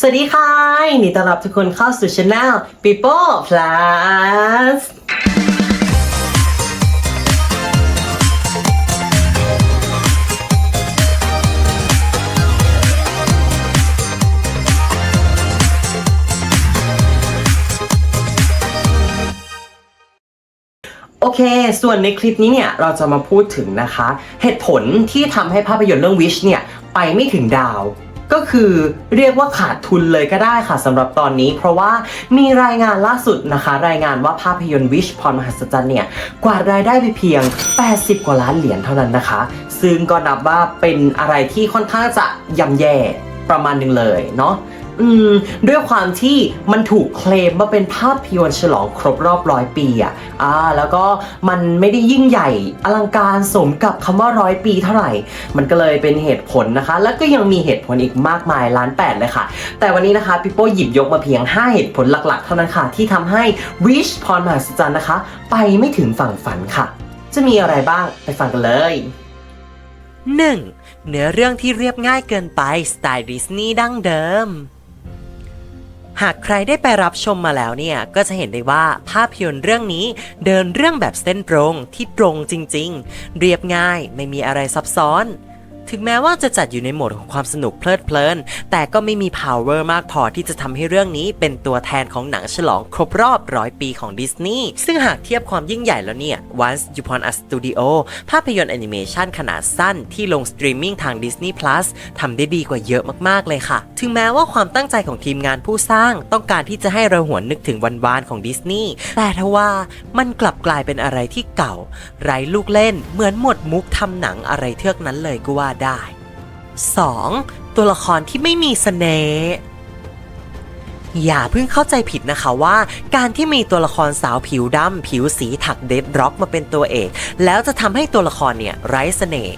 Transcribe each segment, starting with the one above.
สวัสดีค่ะยินดีต้อนรับทุกคนเข้าสู่ช anel People Plus โอเค ส่วนในคลิปนี้เนี่ย เราจะมาพูดถึงนะคะ เหตุผลที่ทำให้ภาพยนตร์เรื่อง Wish เนี่ย ไปไม่ถึงดาว ก็คือเรียกว่าขาดทุนเลยก็ได้ค่ะสำหรับตอนนี้ เพราะว่ามีรายงานล่าสุดนะคะ รายงานว่าภาพยนตร์วิชพรมหัศจรรย์เนี่ยกวาดรายได้ไปเพียง 80 กว่าล้านเหรียญเท่านั้นนะคะ ซึ่งก็นับว่าเป็นอะไรที่ค่อนข้างจะย่ำแย่ประมาณหนึ่งเลยเนาะ อืม ด้วยความที่มันถูกเคลมว่าเป็นภาพยนตร์ฉลองครบรอบร้อยปีอะอ่า แล้วก็มันไม่ได้ยิ่งใหญ่อลังการสมกับคำว่าร้อยปีเท่าไหร่ มันก็เลยเป็นเหตุผลนะคะ แล้วก็ยังมีเหตุผลอีกมากมายล้านแปดเลยค่ะ แต่วันนี้นะคะพี่โป้หยิบยกมาเพียง 5 เหตุผลหลักๆ เท่านั้นค่ะ ที่ทำให้ Wish พรมหัศจรรย์นะคะ ไปไม่ถึงฝั่งฝันค่ะ จะมีอะไรบ้างไปฟังกันเลย 1. เนื้อเรื่องที่เรียบง่ายเกินไปสไตล์ดิสนีย์ดั้งเดิม หากใครได้ไปรับชมมาแล้วเนี่ย ก็จะเห็นได้ว่าภาพยนตร์เรื่องนี้เดินเรื่องแบบเส้นตรงที่ตรงจริง ๆ เรียบง่ายไม่มีอะไรซับซ้อน ถึงแม้ว่าจะจัดอยู่ในโหมดของความสนุกเพลิดเพลิน แต่ก็ไม่มี power มากพอที่จะทำให้เรื่องนี้เป็นตัวแทนของหนังฉลองครบรอบร้อยปีของดิสนีย์ซึ่งหากเทียบความยิ่งใหญ่แล้วเนี่ย Once Upon a Studio ภาพยนตร์แอนิเมชันขนาดสั้นที่ลงสตรีมมิ่งทาง Disney Plus ทำได้ดีกว่าเยอะมากๆเลยค่ะ ถึงแม้ว่าความตั้งใจของทีมงานผู้สร้าง ต้องการที่จะให้เราหวนนึกถึงวันวานของดิสนีย์แต่ทว่ามันกลับกลายเป็นอะไรที่เก่า ไร้ลูกเล่นเหมือนหมดมุกทำหนังอะไรเทือกนั้นเลยก็ว่าได้ 2. ตัวละครที่ไม่มีเสน่ห์อย่าเพิ่งเข้าใจผิดนะคะว่า การที่มีตัวละครสาวผิวดำผิวสีถักเดดร็อกมาเป็นตัวเอก แล้วจะทำให้ตัวละครเนี่ยไร้เสน่ห์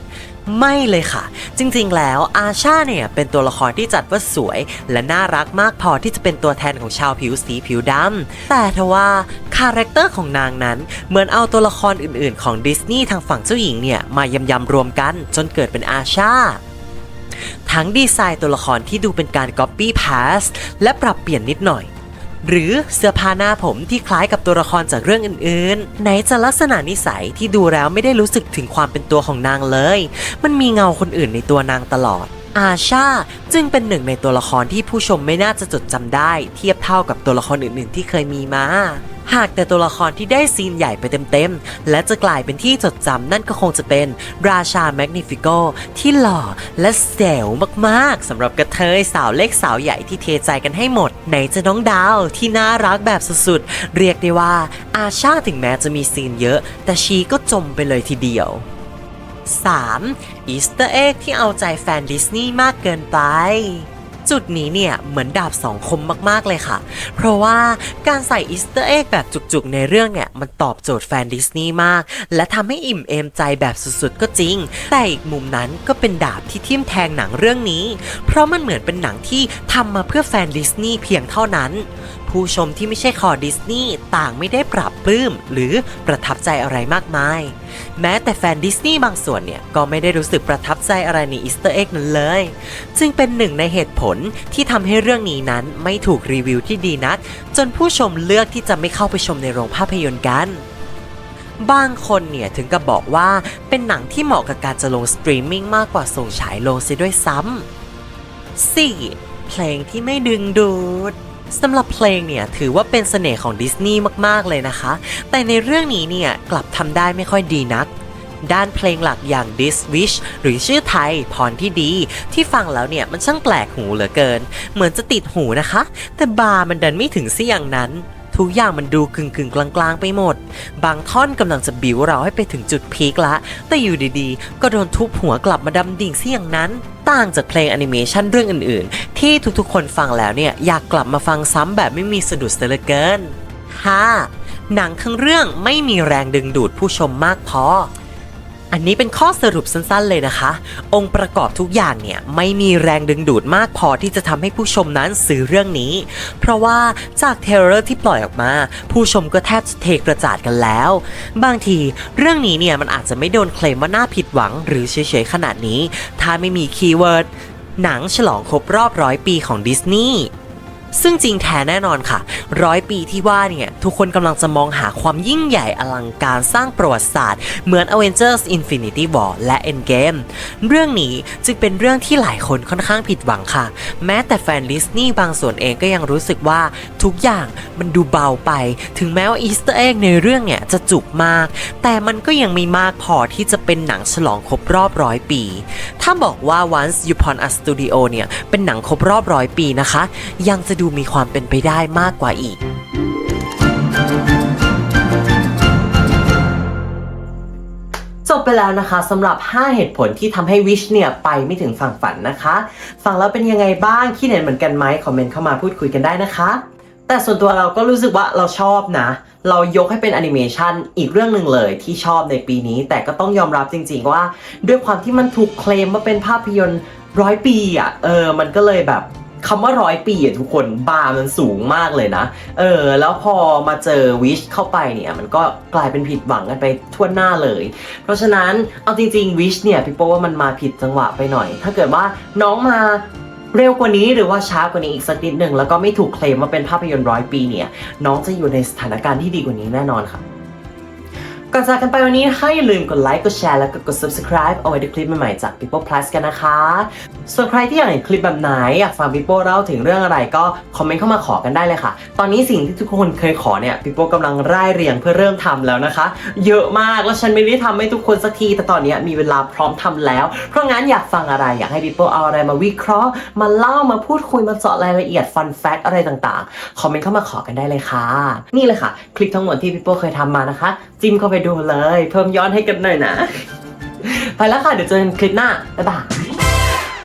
ไม่เลยค่ะ จริงๆ แล้วอาชาเนี่ยเป็นตัวละครที่จัดว่าสวย และน่ารักมากพอที่จะเป็นตัวแทนของชาวผิวสีผิวดำแต่ทว่าคาแรคเตอร์ของนางนั้น เหมือนเอาตัวละครอื่นๆ ของดิสนีย์ทางฝั่งเจ้าหญิงเนี่ยมายำๆรวมกันจนเกิดเป็นอาชาทั้งดีไซน์ตัวละครที่ดูเป็นการ Copy Paste และปรับเปลี่ยนนิดหน่อย หรือเสื้อผ้าหน้าผมที่คล้ายกับตัวละครจากเรื่องอื่นๆ ไหนจะลักษณะนิสัยที่ดูแล้วไม่ได้รู้สึกถึงความเป็นตัวของนางเลย มันมีเงาคนอื่นในตัวนางตลอด อาชาจึงเป็นหนึ่งในตัวละครที่ผู้ชมไม่น่าจะจดจำได้ เทียบเท่ากับตัวละครอื่นๆ ที่เคยมีมา หากแต่ตัวละครที่ได้ซีนใหญ่ไปเต็มๆ และจะกลายเป็นที่จดจำนั่นก็คงจะเป็นราชาแมกนิฟิโกที่หล่อและเซลมากๆสำหรับกระเทยสาวเล็กสาวใหญ่ที่เทใจกันให้หมดไหนจะน้องดาวที่น่ารักแบบสุดๆ เรียกได้ว่าอาชาถึงแม้จะมีซีนเยอะ แต่ชีก็จมไปเลยทีเดียว 3. อีสเตอร์เอ็กที่เอาใจแฟนดิสนีย์มากเกินไป จุดนี้เนี่ย เหมือนดาบสองคมมาก ๆ เลยค่ะ เพราะว่าการใส่อีสเตอร์เอ็กแบบจุก ๆ ในเรื่องเนี่ย มันตอบโจทย์แฟนดิสนีย์มาก และทำให้อิ่มเอมใจแบบสุด ๆ ก็จริง แต่อีกมุมนั้นก็เป็นดาบที่ทิ่มแทงหนังเรื่องนี้ เพราะมันเหมือนเป็นหนังที่ทำมาเพื่อแฟนดิสนีย์เพียงเท่านั้นผู้ชมที่ไม่ใช่คอดิสนีย์ต่างไม่ได้ปรับปลื้มหรือประทับใจอะไรมากมาย แม้แต่แฟนดิสนีย์บางส่วนเนี่ย ก็ไม่ได้รู้สึกประทับใจอะไรในอีสเตอร์เอ็กนั้นเลย จึงเป็นหนึ่งในเหตุผลที่ทำให้เรื่องนี้นั้นไม่ถูกรีวิวที่ดีนัก จนผู้ชมเลือกที่จะไม่เข้าไปชมในโรงภาพยนตร์กันบางคนเนี่ยถึงกับบอกว่าเป็นหนังที่เหมาะกับการจะลงสตรีมมิ่งมากกว่าส่งฉายลงเสีด้วยซ้ำ 4. เพลงที่ไม่ดึงดูด สำหรับเพลงเนี่ยถือว่าเป็นเสน่ห์ของดิสนีย์มากๆเลยนะคะ แต่ในเรื่องนี้เนี่ยกลับทำได้ไม่ค่อยดีนัก ด้านเพลงหลักอย่าง This Wish หรือชื่อไทยพรที่ดี ที่ฟังแล้วเนี่ยมันช่างแปลกหูเหลือเกิน เหมือนจะติดหูนะคะ แต่บาร์มันดันไม่ถึงเสียอย่างนั้นทุกอย่างมันดูกึ่งกึ่งๆกลางๆ ไปหมด บางท่อนกำลังจะบิวเราให้ไปถึงจุดพีคละ แต่อยู่ดีๆ ก็โดนทุบหัวกลับมาดำดิ่งเสียอย่างนั้น ต่างจากเพลงแอนิเมชันเรื่องอื่นๆ ที่ทุกๆ คนฟังแล้วเนี่ย อยากกลับมาฟังซ้ำแบบไม่มีสะดุดเสียเหลือเกิน 5. หนังทั้งเรื่องไม่มีแรงดึงดูดผู้ชมมากพอ อันนี้เป็นข้อสรุปสั้นๆเลยนะคะ องค์ประกอบทุกอย่างเนี่ยไม่มีแรงดึงดูดมากพอที่จะทำให้ผู้ชมนั้นซื้อเรื่องนี้ เพราะว่าจากเทเลอร์ที่ปล่อยออกมา ผู้ชมก็แทบจะเทกระจาดกันแล้ว บางทีเรื่องนี้เนี่ยมันอาจจะไม่โดนเคลมว่าน่าผิดหวัง หรือเฉยๆขนาดนี้ ถ้าไม่มีคีย์เวิร์ดหนังฉลองครบรอบร้อยปีของดิสนีย์ ซึ่งจริงแท้แน่นอนค่ะร้อยปีที่ว่าเนี่ย ทุกคนกำลังจะมองหาความยิ่งใหญ่อลังการสร้างประวัติศาสตร์ เหมือน Avengers Infinity War และ Endgame เรื่องนี้จึงเป็นเรื่องที่หลายคนค่อนข้างผิดหวังค่ะ แม้แต่แฟนดิสนีย์บางส่วนเองก็ยังรู้สึกว่าทุกอย่างมันดูเบาไป ถึงแม้ว่าอีสเตอร์เอ็กในเรื่องเนี่ยจะจุกมาก แต่มันก็ยังไม่มากพอที่จะเป็นหนังฉลองครบรอบร้อยปี ถ้าบอกว่า Once Upon a Studio เนี่ยเป็นหนังครบรอบร้อยปีนะคะ ยังจะดูมีความเป็นไปได้มากกว่าอีก จบไปแล้วนะคะสำหรับ 5 เหตุผลที่ทำให้วิชเนี่ย ไปไม่ถึงฝั่งฝันนะคะ ฟังแล้วเป็นยังไงบ้าง คิดเห็นเหมือนกันไหมคอมเมนต์เข้ามาพูดคุยกันได้นะคะ แต่ส่วนตัวเราก็รู้สึกว่าเราชอบนะ เรายกให้เป็นแอนิเมชันอีกเรื่องหนึ่งเลยที่ชอบในปีนี้ แต่ก็ต้องยอมรับจริง ๆ ว่า ด้วยความที่มันถูกเคลมว่าเป็นภาพยนตร์ร้อยปีอะเออ มันก็เลยแบบ คำว่าร้อยปีอะทุกคนบาร์มันสูงมากเลยนะ เออ แล้วพอมาเจอวิชเข้าไปเนี่ย มันก็กลายเป็นผิดหวังกันไปทั่วหน้าเลย เพราะฉะนั้นเอาจริงๆวิชเนี่ยพี่โป้ว่ามันมาผิดจังหวะไปหน่อย ถ้าเกิดว่าน้องมาเร็วกว่านี้หรือว่าช้ากว่านี้อีกสักนิดหนึ่งแล้วก็ไม่ถูกเคลมว่าเป็นภาพยนตร์ร้อยปีเนี่ย น้องจะอยู่ในสถานการณ์ที่ดีกว่านี้แน่นอนค่ะ ก่อนจากกันไปวันนี้นะคะอย่าลืมกดไลค์ กดแชร์ และก็กด subscribe เอาไว้ดูคลิปใหม่ๆจาก People Plus กันนะคะ ส่วนใครที่อยากเห็นคลิปแบบไหน อยากฟัง People เล่าถึงเรื่องอะไรก็คอมเมนต์เข้ามาขอกันได้เลยค่ะ ตอนนี้สิ่งที่ทุกคนเคยขอเนี่ย People กำลังร่ายเรียงเพื่อเริ่มทำแล้วนะคะ เยอะมากแล้วฉันไม่ได้ทำให้ทุกคนสักที แต่ตอนนี้มีเวลาพร้อมทำแล้ว เพราะงั้นอยากฟังอะไรอยากให้ People เอาอะไรมาวิเคราะห์ มาเล่ามาพูดคุยมาเจาะรายละเอียด fun fact อะไรต่างๆ คอมเมนต์เข้ามาขอกันได้เลยค่ะ นี่เลยค่ะ คลิปทั้งหมดที่ People เคยทำมานะคะ จิ้มเข้าไปดูเลย เพิ่มย้อนให้กันหน่อยนะ ไปแล้วค่ะ เดี๋ยวเจอกันคลิปหน้า บ๊ายบาย